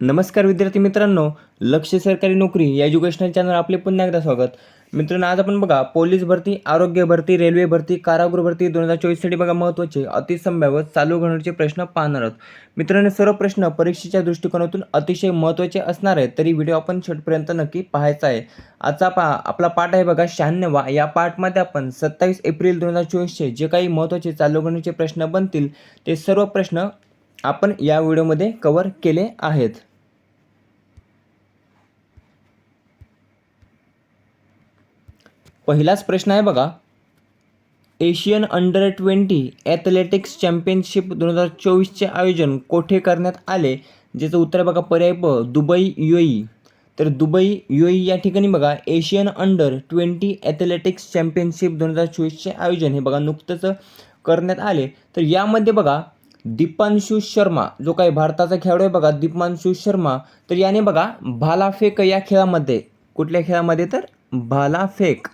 नमस्कार विद्यार्थी मित्रांनो लक्ष सरकारी नोकरी या एज्युकेशनल चॅनल आपले पुन्हा एकदा स्वागत. मित्रांनो आज आपण बघा पोलीस भरती आरोग्य भरती रेल्वे भरती कारागृह भरती दोन हजार चोवीससाठी बघा महत्त्वाचे अतिसंभाव्य चालू घडवण्याचे प्रश्न पाहणार आहोत. मित्रांनो सर्व प्रश्न परीक्षेच्या दृष्टिकोनातून अतिशय महत्त्वाचे असणार आहेत तरी व्हिडिओ आपण शेवटपर्यंत नक्की पाहायचा आहे. आजचा पा आपला पाठ आहे बघा शहाण्णवा या पाठमध्ये आपण सत्तावीस एप्रिल दोन हजार चोवीसचे जे काही महत्त्वाचे चालू घडण्याचे प्रश्न बनतील ते सर्व प्रश्न आपण या व्हिडिओमध्ये कव्हर केले आहेत. पहिलाच प्रश्न आहे बघा. Asian under twenty athletics championship दोन हजार चोवीसचे आयोजन कोठे करण्यात आले? ज्याचं उत्तर बघा पर्याय ब दुबई युई तर दुबई युई या ठिकाणी बघा Asian under twenty athletics championship दोन हजार चोवीसचे आयोजन हे बघा नुकतंच करण्यात आले. तर यामध्ये बघा दीपांशू शर्मा जो काही भारताचा खेळाडू आहे बघा दीपांशू शर्मा. तर याने बघा भालाफेक या खेळामध्ये कुठल्या खेळामध्ये तर? भालाफेक.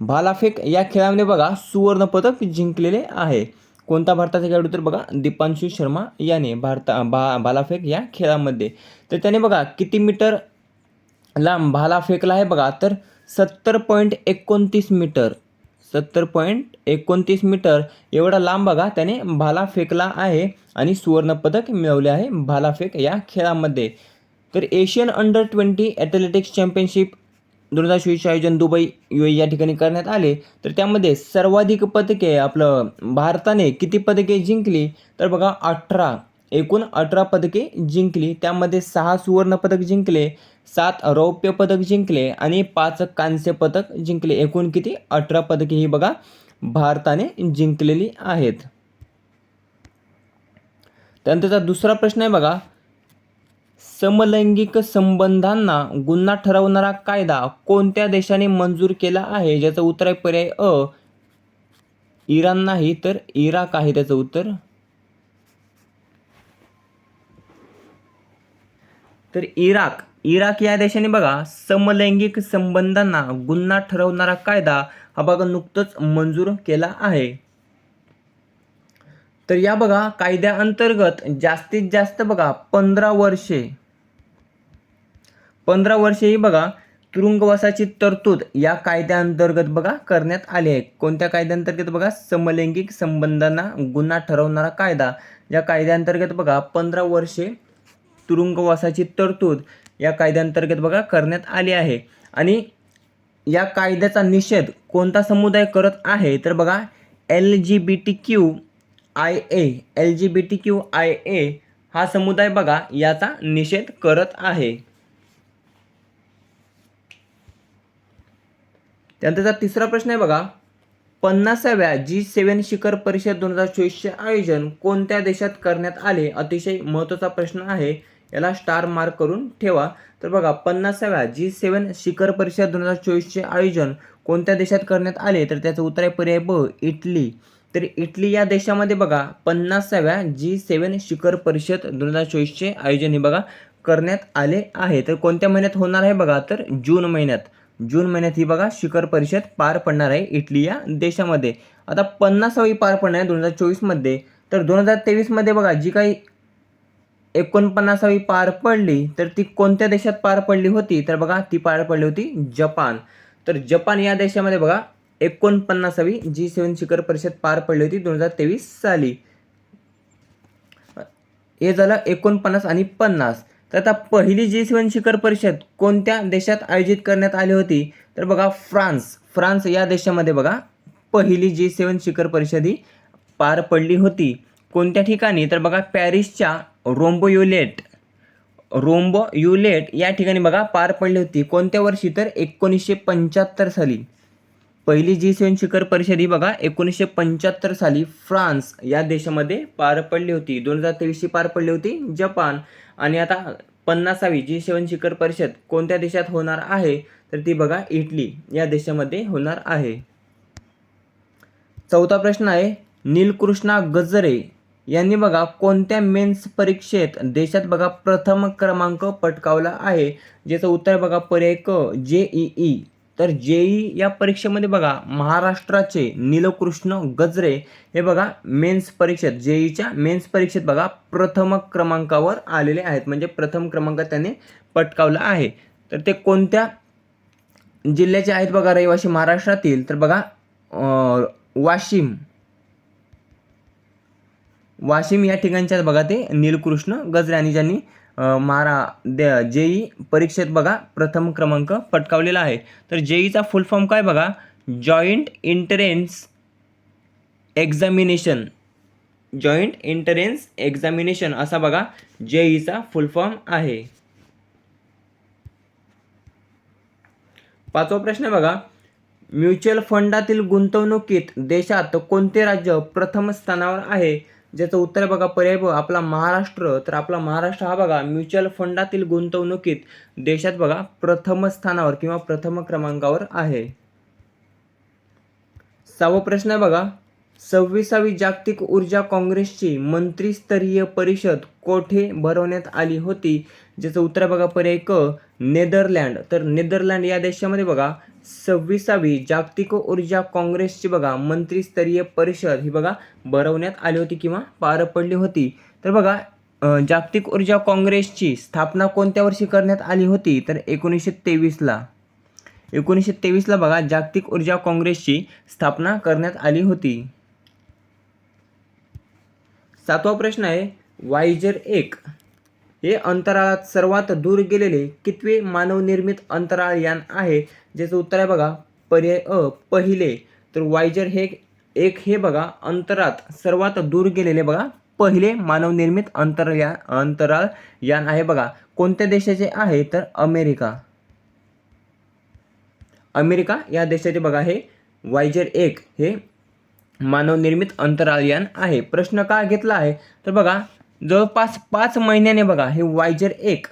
भालाफेक या खेळामध्ये बघा सुवर्णपदक जिंकलेले आहे. कोणता भारताचा खेळाडू तर बघा दीपांशू शर्मा याने भारता भा भालाफेक या खेळामध्ये. तर त्याने बघा किती मीटर लांब भाला फेकला आहे बघा तर सत्तर पॉईंट एकोणतीस मीटर. सत्तर पॉईंट एकोणतीस मीटर एवढा लांब बघा त्याने भाला फेकला आहे आणि सुवर्णपदक मिळवले आहे भालाफेक या खेळामध्ये. तर Asian under twenty athletics championship दोन हजार चोवीसचे आयोजन दुबई यू या ठिकाणी करण्यात आले. तर त्यामध्ये सर्वाधिक पदके आपलं भारताने किती पदके जिंकली? तर बघा अठरा. एकूण अठरा पदके जिंकली. त्यामध्ये सहा सुवर्णपदक जिंकले सात रौप्य पदक जिंकले आणि पाच कांस्य पदक जिंकले. एकूण किती? अठरा पदके ही बघा भारताने जिंकलेली आहेत. त्यानंतरचा दुसरा प्रश्न आहे बघा समलैंगिक संबंधांना गुन्हा ठरवणारा कायदा कोणत्या देशाने मंजूर केला आहे? ज्याचं उत्तर आहे पर्याय अ. इराण नाही तर इराक आहे त्याचं उत्तर. तर इराक इराक या देशाने बघा समलैंगिक संबंधांना गुन्हा ठरवणारा कायदा हा बघा नुकतंच मंजूर केला आहे. तर या बघा कायद्याअंतर्गत जास्तीत जास्त बघा पंधरा वर्षे पंधरा वर्षेही बघा तुरुंगवासाची तरतूद या कायद्याअंतर्गत बघा करण्यात आली आहे. कोणत्या कायद्याअंतर्गत बघा? समलैंगिक संबंधांना गुन्हा ठरवणारा कायदा. या कायद्याअंतर्गत बघा पंधरा वर्षे तुरुंगवासाची तरतूद या कायद्याअंतर्गत बघा करण्यात आली आहे. आणि या कायद्याचा निषेध कोणता समुदाय करत आहे? तर बघा L G B T Q I A L G B T Q I A हा समुदाय बघा याचा निषेध करत आहे. त्यानंतरचा तिसरा प्रश्न आहे बघा. पन्नासाव्या जी सेवन शिखर परिषद दोन हजार चोवीसचे आयोजन कोणत्या देशात करण्यात आले? अतिशय महत्त्वाचा प्रश्न आहे. याला स्टार मार्क करून ठेवा. तर बघा पन्नासाव्या जी सेवन शिखर परिषद दोन हजार चोवीसचे आयोजन कोणत्या देशात करण्यात आले? तर त्याचं उत्तर आहे पर्याय ब इटली. तर इटली या देशामध्ये बघा पन्नासाव्या जी सेवन शिखर परिषद दोन हजार चोवीसचे आयोजन हे बघा करण्यात आले आहे. तर कोणत्या महिन्यात होणार आहे बघा? तर जून महिन्यात. जून महिन्यात ही बघा शिखर परिषद पार पडणार आहे इटली या देशामध्ये. आता पन्नासावी पार पडणार आहे दोन हजार चोवीसमध्ये. तर दोन हजार तेवीसमध्ये बघा जी काही एकोणपन्नासावी पार पडली तर ती कोणत्या देशात पार पडली होती? तर बघा ती पार पडली होती जपान. तर जपान या देशामध्ये बघा एकोणपन्नासावी जी सेवन शिखर परिषद पार पडली होती दोन हजार तेवीस साली. हे झालं एकोणपन्नास आणि पन्नास. तर आता पहिली जी सेवन शिखर परिषद कोणत्या देशात आयोजित करण्यात आली होती? तर बघा फ्रान्स. फ्रान्स या देशामध्ये बघा पहिली जी सेवन शिखर परिषद ही पार पडली होती. कोणत्या ठिकाणी? तर बघा पॅरिसच्या रोम्बोयुलेट. रोम्बोयुलेट या ठिकाणी बघा पार पडली होती. कोणत्या वर्षी? तर एकोणीसशे पंच्याहत्तर साली. पहिली जी सेवन शिखर परिषद ही बघा एकोणीसशे पंच्याहत्तर साली फ्रान्स या देशामध्ये पार पडली होती. दोन हजार तेवीसची पार पडली होती. जपान. आणि आता पन्नासावी जी सेवन शिखर परिषद कोणत्या देशात होणार आहे? तर ती बघा इटली या देशामध्ये होणार आहे. चौथा प्रश्न आहे नीलकृष्णा गजरे यांनी बघा कोणत्या मेन्स परीक्षेत देशात बघा प्रथम क्रमांक पटकावला आहे? ज्याचं उत्तर बघा पर्याय क जे ई तर जेई या परीक्षेमध्ये बघा महाराष्ट्राचे नीलकृष्ण गजरे हे बघा मेन्स परीक्षेत जेईच्या मेन्स परीक्षेत बघा प्रथम क्रमांकावर आलेले आहेत. म्हणजे प्रथम क्रमांक त्याने पटकावला आहे. तर ते कोणत्या जिल्ह्याचे आहेत बघा रहिवासी महाराष्ट्रातील? तर बघा वाशिम. वाशिम या ठिकाणच्या बघा ते नीलकृष्ण गजरे. आणि ज्यांनी मारा द जे जेई परीक्षेत बघा प्रथम क्रमांक पटकावलेला आहे. तर जेईचा फुल फॉर्म काय बघा? Joint entrance examination joint entrance examination असा बघा जेईचा फुल फॉर्म आहे. पाचवा प्रश्न आहे बघा म्युच्युअल फंडातील गुंतवणुकीत देशात कोणते राज्य प्रथम स्थानावर आहे? ज्याचं उत्तर आहे बघा पर्याय ब आपला महाराष्ट्र तर आपला महाराष्ट्र हा बघा म्युच्युअल फंडातील गुंतवणुकीत देशात बघा प्रथम स्थानावर किंवा प्रथम क्रमांकावर आहे. सहावा प्रश्न आहे बघा सव्वीसावी जागतिक ऊर्जा काँग्रेसची मंत्रीस्तरीय परिषद कोठे भरवण्यात आली होती? ज्याचं उत्तर बघा पर्याय क नेदरलँड. तर नेदरलँड या देशामध्ये बघा सव्वीसावी जागतिक ऊर्जा काँग्रेसची बघा मंत्रीस्तरीय परिषद ही बघा भरवण्यात आली होती किंवा पार पडली होती. तर बघा जागतिक ऊर्जा काँग्रेसची स्थापना कोणत्या वर्षी करण्यात आली होती? तर एकोणीसशे तेवीसला. एकोणीसशे तेवीसला बघा जागतिक ऊर्जा काँग्रेसची स्थापना करण्यात आली होती. सातवा प्रश्न आहे वायजर एक. हे अंतराळात सर्वात दूर गेलेले कितवे मानवनिर्मित अंतराळ यान आहे? ज्याचं उत्तर आहे बघा पर्याय अ पहिले. तर वायजर हे एक हे बघा अंतरात सर्वात दूर गेलेले बघा पहिले मानवनिर्मित अंतरया अंतराळ यान आहे बघा. कोणत्या देशाचे आहे? तर अमेरिका. अमेरिका या देशाचे बघा हे वायजर एक हे मानवनिर्मित अंतराळयान आहे. प्रश्न का घेतला आहे? तर बघा जवळपास पाच महिन्याने बघा हे वायजर एक.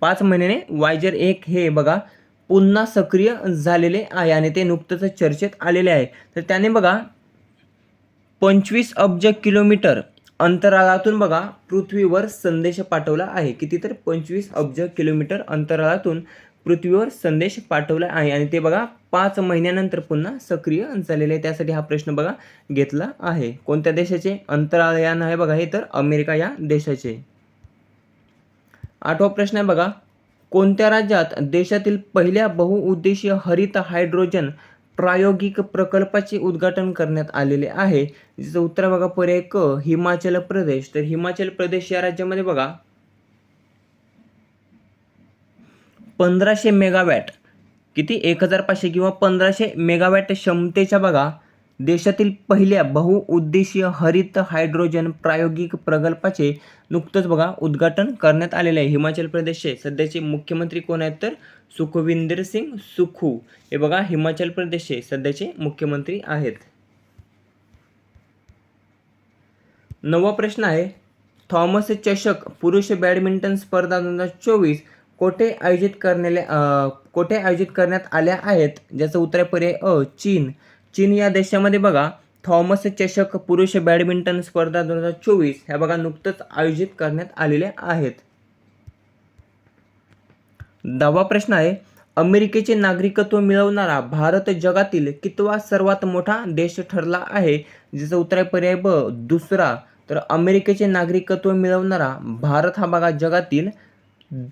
पाच महिन्याने वायजर एक हे बघा पुन्हा सक्रिय झालेले आहे आणि ते नुकतंच चर्चेत आलेले आहे. तर त्याने बघा पंचवीस अब्ज किलोमीटर अंतराळातून बघा पृथ्वीवर संदेश पाठवला आहे. किती तर पंचवीस अब्ज किलोमीटर अंतराळातून पृथ्वीवर संदेश पाठवला आहे. आणि ते बघा पाच महिन्यानंतर पुन्हा सक्रिय झालेले आहे. त्यासाठी हा प्रश्न बघा घेतला आहे. कोणत्या देशाचे अंतराळयान आहे बघा हे तर अमेरिका या देशाचे. आठवा प्रश्न आहे बघा. कोणत्या राज्यात देशातील पहिल्या बहुउद्देशीय हरित हायड्रोजन प्रायोगिक प्रकल्पाचे उद्घाटन करण्यात आलेले आहे? जिचं उत्तर बघा पर्याय क हिमाचल प्रदेश. तर हिमाचल प्रदेश या राज्यामध्ये बघा. पंधराशे मेगावॅट. किती? एक हजार पाचशे किंवा पंधराशे मेगावॅट क्षमतेच्या बघा देशातील पहिल्या बहुउद्देशीय हरित हायड्रोजन प्रायोगिक प्रकल्पाचे नुकतंच बघा उद्घाटन करण्यात आलेले आहे. हिमाचल प्रदेशचे सध्याचे मुख्यमंत्री कोण आहेत तर? सुखविंदर सिंग सुखू. हे बघा हिमाचल प्रदेशचे सध्याचे मुख्यमंत्री आहेत. नववा प्रश्न आहे. थॉमस चषक पुरुष बॅडमिंटन स्पर्धा दोन हजार चोवीस कोठे आयोजित करण्याले कोठे आयोजित करण्यात आल्या आहेत? ज्याचं उत्तर आहे पर्याय अ चीन. चीन या देशामध्ये बघा थॉमस चषक पुरुष बॅडमिंटन स्पर्धा दोन हजार चोवीस ह्या बघा नुकतंच आयोजित करण्यात आलेल्या आहेत. दहावा प्रश्न आहे अमेरिकेचे नागरिकत्व मिळवणारा भारत जगातील कितवा सर्वात मोठा देश ठरला आहे? ज्याचं उत्तर आहे पर्याय ब दुसरा. तर अमेरिकेचे नागरिकत्व मिळवणारा भारत हा बघा जगातील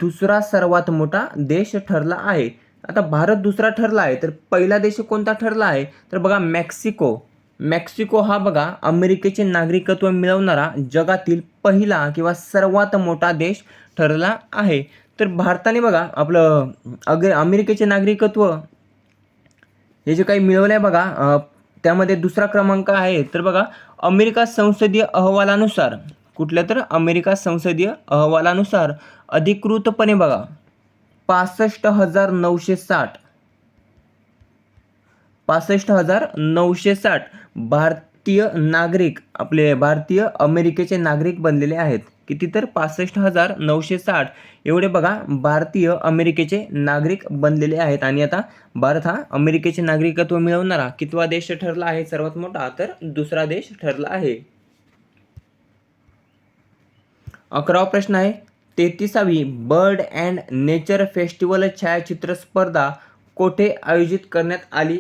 दुसरा सर्वात मोठा देश ठरला आहे. आता भारत दुसरा ठरला आहे तर पहिला देश कोणता ठरला आहे? तर बघा मेक्सिको. मेक्सिको हा बघा अमेरिकेचे नागरिकत्व मिळवणारा जगातील पहिला किंवा सर्वात मोठा देश ठरला आहे. तर भारताने बघा आपलं अग अमेरिकेचे नागरिकत्व हे जे काही मिळवलं आहे बघा त्यामध्ये दुसरा क्रमांक आहे. तर बघा अमेरिका संसदीय अहवालानुसार कुठल्या तर अमेरिका संसदीय अहवालानुसार अधिकृतपणे बघा. पासष्ट हजार नऊशे साठ. पासष्ट हजार नऊशे साठ भारतीय नागरिक आपले भारतीय अमेरिकेचे नागरिक बनलेले आहेत. किती तर? पासष्ट हजार नऊशे साठ. एवढे बघा भारतीय अमेरिकेचे नागरिक बनलेले आहेत. आणि आता भारत हा अमेरिकेचे नागरिकत्व मिळवणारा कितवा देश ठरला आहे? सर्वात मोठा तर दुसरा देश ठरला आहे. अकरावा प्रश्न आहे. तेहतीसावी बर्ड अँड नेचर फेस्टिवल छायाचित्र स्पर्धा कोठे आयोजित करण्यात आली?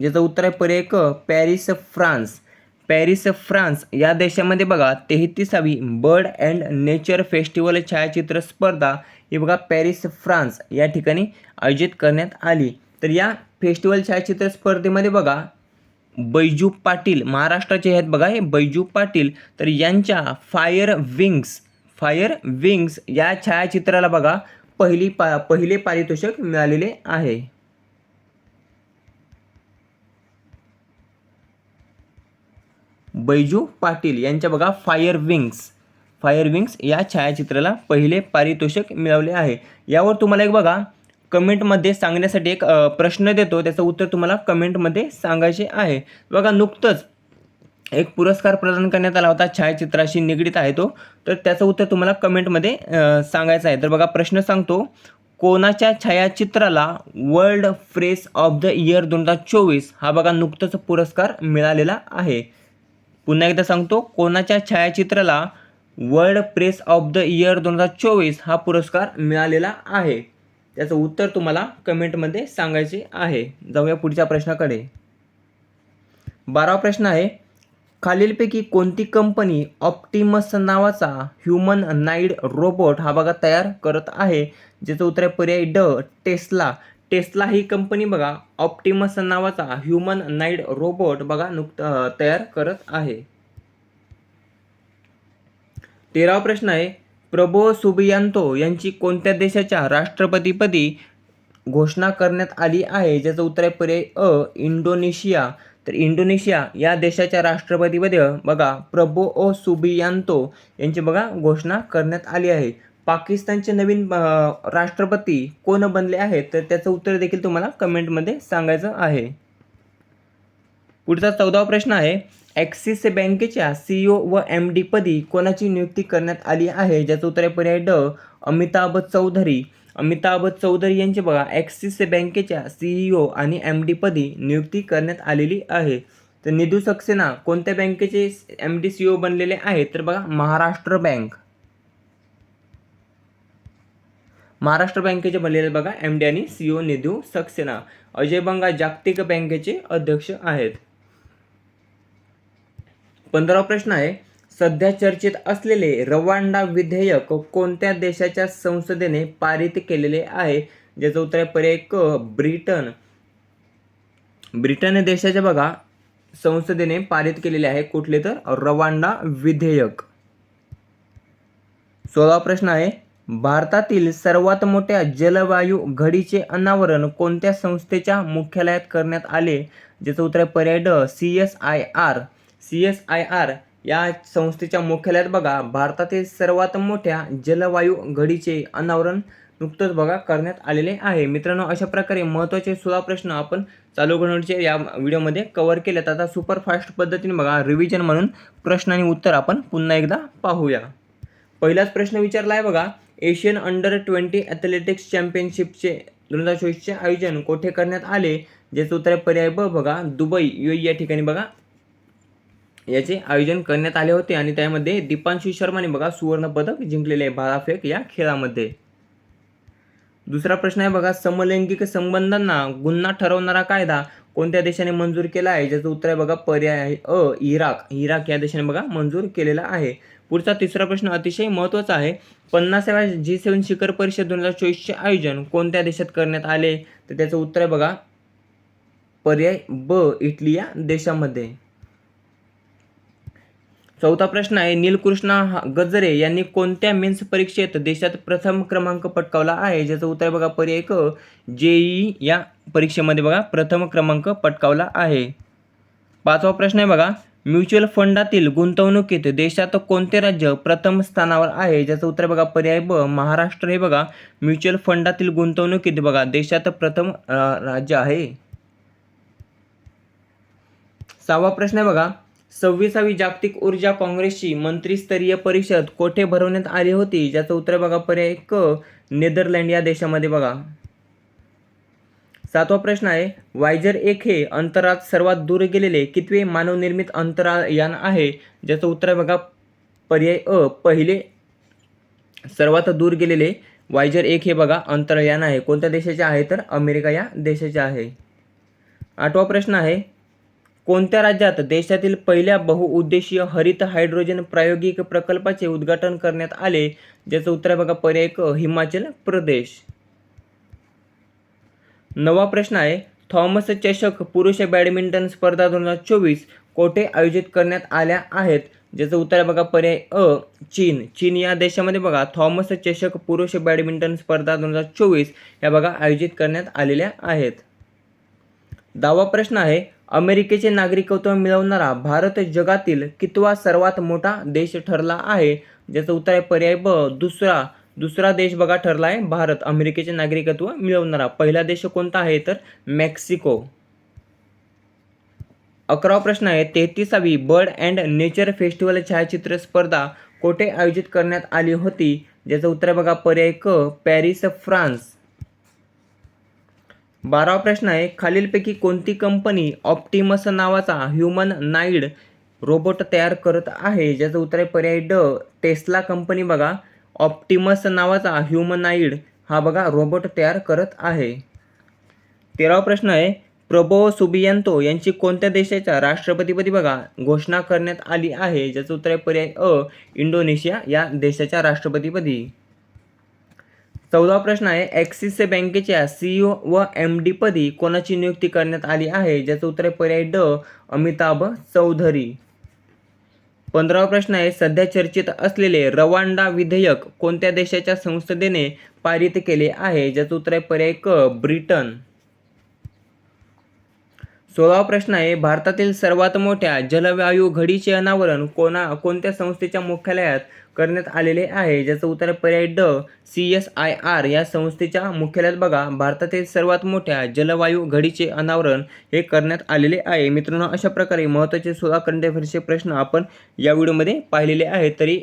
ज्याचं उत्तर आहे पर्याय क पॅरिस फ्रान्स. पॅरिस फ्रान्स या देशामध्ये बघा तेहतीसावी बर्ड अँड नेचर फेस्टिवल छायाचित्र स्पर्धा ही बघा पॅरिस फ्रान्स या ठिकाणी आयोजित करण्यात आली. तर या फेस्टिवल छायाचित्र स्पर्धेमध्ये बघा बैजू पाटील महाराष्ट्राचे आहेत बघा हे बैजू पाटील. तर यांच्या फायर विंग्स फायर विंग्स या छायाचित्राला बघा पहिली पा पहिले पारितोषिक मिळालेले आहे. बैजू पाटील यांच्या बघा फायर विंग्स फायर विंग्स या छायाचित्राला पहिले पारितोषिक मिळवले आहे. यावर तुम्हाला एक बघा कमेंटमध्ये सांगण्यासाठी एक प्रश्न देतो. त्याचं उत्तर तुम्हाला कमेंटमध्ये सांगायचे आहे. बघा नुकतंच एक पुरस्कार प्रदान करण्यात आला होता. छायाचित्राशी निगडीत आहे तो. तर त्याचं उत्तर तुम्हाला कमेंटमध्ये सांगायचं आहे. तर बघा प्रश्न सांगतो. कोणाच्या छायाचित्राला world press of the year दोन हजार चोवीस हा बघा नुकतंच पुरस्कार मिळालेला आहे. पुन्हा एकदा सांगतो. कोणाच्या छायाचित्राला world press of the year दोन हजार चोवीस हा पुरस्कार मिळालेला आहे? त्याचं उत्तर तुम्हाला कमेंटमध्ये सांगायचे आहे. जाऊया पुढच्या प्रश्नाकडे. बारावा प्रश्न आहे खालीलपैकी कोणती कंपनी ऑप्टिमस नावाचा ह्युमन नाईड रोबोट हा बघा तयार करत आहे. ज्याचं उत्तर आहे पर्याय ड टेस्ला. टेस्ला ही कंपनी बघा ऑप्टिमस नावाचा ह्युमन नाईड रोबोट बघा नुकत तयार करत आहे. तेरावा प्रश्न आहे प्रबो सुबियांतो यांची कोणत्या देशाच्या राष्ट्रपतीपदी घोषणा करण्यात आली आहे? ज्याचं उत्तर आहे पर्याय अ इंडोनेशिया. तर इंडोनेशिया या देशाच्या राष्ट्रपतीपदी बघा प्रबो ओ सुबियांतो यांची बघा घोषणा करण्यात आली आहे. पाकिस्तानचे नवीन राष्ट्रपती कोण बनले आहेत? तर त्याचं उत्तर देखील तुम्हाला कमेंटमध्ये सांगायचं आहे. पुढचा चौदावा प्रश्न आहे ॲक्सिस बँकेच्या सी ओ व एम डी पदी कोणाची नियुक्ती करण्यात आली आहे? ज्याचं उत्तर आहे पर्याय ड अमिताभ चौधरी. अमिताभ चौधरी यांची बघा ॲक्सिस बँकेच्या सीईओ आणि एम डी पदी नियुक्ती करण्यात आलेली आहे. तर निधू सक्सेना कोणत्या बँकेचे एम डी सीईओ बनलेले आहेत? तर बघा महाराष्ट्र बँक. महाराष्ट्र बँकेचे बनलेले बघा एम डी आणि सीओ निधू सक्सेना. अजय बंगा जागतिक बँकेचे अध्यक्ष आहेत. पंधरा प्रश्न आहे. सध्या चर्चेत असलेले रवांडा विधेयक कोणत्या देशाच्या संसदेने पारित केलेले आहे? ज्याचं उत्तर आहे पर्याय क ब्रिटन. ब्रिटन देशाच्या बघा संसदेने पारित केलेले आहे. कुठले तर? रवांडा विधेयक. सोळा प्रश्न आहे. भारतातील सर्वात मोठ्या जलवायू घडीचे अनावरण कोणत्या संस्थेच्या मुख्यालयात करण्यात आले? ज्याचं उत्तर आहे पर्याय ड C S I R. C S I R या संस्थेच्या मुख्यालयात बघा भारतातील सर्वात मोठ्या जलवायू घडीचे अनावरण नुकतंच बघा करण्यात आलेले आहे. मित्रांनो अशा प्रकारे महत्त्वाचे सोळा प्रश्न आपण चालू घडवणीचे या व्हिडिओमध्ये कव्हर तर आता सुपरफास्ट पद्धतीने बघा रिव्हिजन म्हणून प्रश्न आणि उत्तर आपण पुन्हा एकदा पाहूया. पहिलाच प्रश्न विचारला आहे बघा एशियन अंडर ट्वेंटी ॲथलेटिक्स चॅम्पियनशिपचे दोन हजार चोवीसचे आयोजन कोठे करण्यात आले? ज्याचं उत्तर आहे पर्याय ब बघा दुबई यू या ठिकाणी बघा. याचे आयोजन करण्यात आले होते आणि त्यामध्ये दीपांशू शर्माने बघा सुवर्ण पदक जिंकलेले आहे भालाफेक या खेळामध्ये. दुसरा प्रश्न आहे बघा समलैंगिक संबंधांना गुन्हा ठरवणारा कायदा कोणत्या देशाने मंजूर केला आहे? ज्याचं उत्तर आहे बघा पर्याय आहे अ इराक. इराक या देशाने बघा मंजूर केलेला आहे. पुढचा तिसरा प्रश्न अतिशय महत्त्वाचा आहे. पन्नासाव्या जी सेवन शिखर परिषद दोन हजार चोवीसचे आयोजन कोणत्या देशात करण्यात आले? तर त्याचं उत्तर आहे बघा पर्याय ब इटली या देशामध्ये. चौथा प्रश्न आहे नीलकृष्णा हा- गजरे यांनी कोणत्या मेन्स परीक्षेत देशात प्रथम क्रमांक पटकावला आहे? ज्याचं उत्तर बघा पर्याय क जेई या परीक्षेमध्ये बघा प्रथम क्रमांक पटकावला आहे. पाचवा प्रश्न आहे बघा म्युच्युअल फंडातील गुंतवणुकीत देशात कोणते राज्य प्रथम स्थानावर आहे? ज्याचं उत्तर बघा पर्याय ब महाराष्ट्र. हे बघा म्युच्युअल फंडातील गुंतवणुकीत बघा देशात प्रथम राज्य आहे. सहावा प्रश्न आहे बघा सव्वीसावी जागतिक ऊर्जा काँग्रेसची मंत्रीस्तरीय परिषद कोठे भरवण्यात आली होती? ज्याचं उत्तर बघा पर्याय क नेदरलँड या देशामध्ये बघा. सातवा प्रश्न आहे वायजर एक हे अंतराळात सर्वात दूर गेलेले कितवे मानवनिर्मित अंतराळ यान आहे? ज्याचं उत्तर आहे बघा पर्याय अ पहिले सर्वात दूर गेलेले वायजर एक हे बघा अंतराळयान आहे. कोणत्या देशाचे आहे तर अमेरिका या देशाचे आहे. आठवा प्रश्न आहे कोणत्या राज्यात देशातील पहिल्या बहुउद्देशीय हरित हायड्रोजन प्रायोगिक प्रकल्पाचे उद्घाटन करण्यात आले ज्याचं उत्तर आहे बघा पर्याय क हिमाचल प्रदेश. नवा प्रश्न आहे थॉमस चषक पुरुष बॅडमिंटन स्पर्धा दोन हजार चोवीस कोठे आयोजित करण्यात आल्या आहेत? ज्याचं उत्तर आहे बघा पर्याय अ चीन. चीन या देशामध्ये बघा थॉमस चषक पुरुष बॅडमिंटन स्पर्धा दोन हजार चोवीस या बघा आयोजित करण्यात आलेल्या आहेत. दहावा प्रश्न आहे अमेरिकेचे नागरिकत्व मिळवणारा भारत जगातील कितवा सर्वात मोठा देश ठरला आहे? ज्याचं उत्तर आहे पर्याय ब दुसरा दुसरा देश बघा ठरला आहे भारत. अमेरिकेचे नागरिकत्व मिळवणारा पहिला देश कोणता आहे? तर मेक्सिको. अकरावा प्रश्न आहे तेहतीसावी बर्ड अँड नेचर फेस्टिवल छायाचित्र स्पर्धा कोठे आयोजित करण्यात आली होती? ज्याचं उत्तर आहे बघा पर्याय क पॅरिस फ्रान्स. बारावा प्रश्न आहे खालीलपैकी कोणती कंपनी ऑप्टिमस नावाचा ह्युमन नाईड रोबोट तयार करत आहे? ज्याचं उत्तर आहे पर्याय ड. टेस्ला कंपनी बघा. ऑप्टिमस नावाचा ह्युमनाईड हा बघा रोबोट तयार करत आहे. तेरावा प्रश्न आहे प्रबो सुबियांतो यांची कोणत्या देशाच्या राष्ट्रपतीपदी बघा घोषणा करण्यात आली आहे? ज्याचं उत्तर आहे पर्याय अ इंडोनेशिया या देशाच्या राष्ट्रपतीपदी. चौदा प्रश्न आहे. ॲक्सिस बँकेच्या सीईओ व एम डी पदी कोणाची नियुक्ती करण्यात आली आहे? ज्याचं उत्तर आहे पर्याय ड अमिताभ चौधरी. पंधरावा प्रश्न आहे सध्या चर्चेत असलेले रवांडा विधेयक कोणत्या देशाच्या संसदेने पारित केले आहे? ज्याचं उत्तर आहे पर्याय क ब्रिटन. सोळावा प्रश्न आहे भारतातील सर्वात मोठ्या जलवायू घडीचे अनावरण कोणा कोणत्या संस्थेच्या मुख्यालयात करण्यात आलेले आहे? ज्याचं उत्तर पर्याय ड सी एस आय आर या संस्थेच्या मुख्यालयात बघा. भारतातील सर्वात मोठ्या जलवायू घडीचे अनावरण हे करण्यात आलेले आहे. मित्रांनो अशा प्रकारे महत्त्वाचे सोळा कंटेफरचे प्रश्न आपण या व्हिडिओमध्ये पाहिलेले आहेत. तरी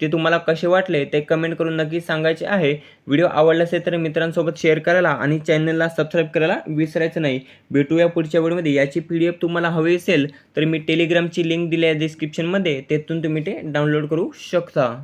ते तुम्हाला कसे वाटले ते कमेंट करून नक्की सांगायचे आहे. व्हिडिओ आवडला असेल तर मित्रांसोबत शेअर करायला आणि चॅनलला सबस्क्राईब करायला विसरायचं नाही. भेटूया पुढच्या व्हिडिओमध्ये याची पी डी एफ तुम्हाला हवी असेल तर मी टेलिग्रामची लिंक दिली आहे डिस्क्रिप्शनमध्ये तेथून तुम्ही ते डाउनलोड करू शकता.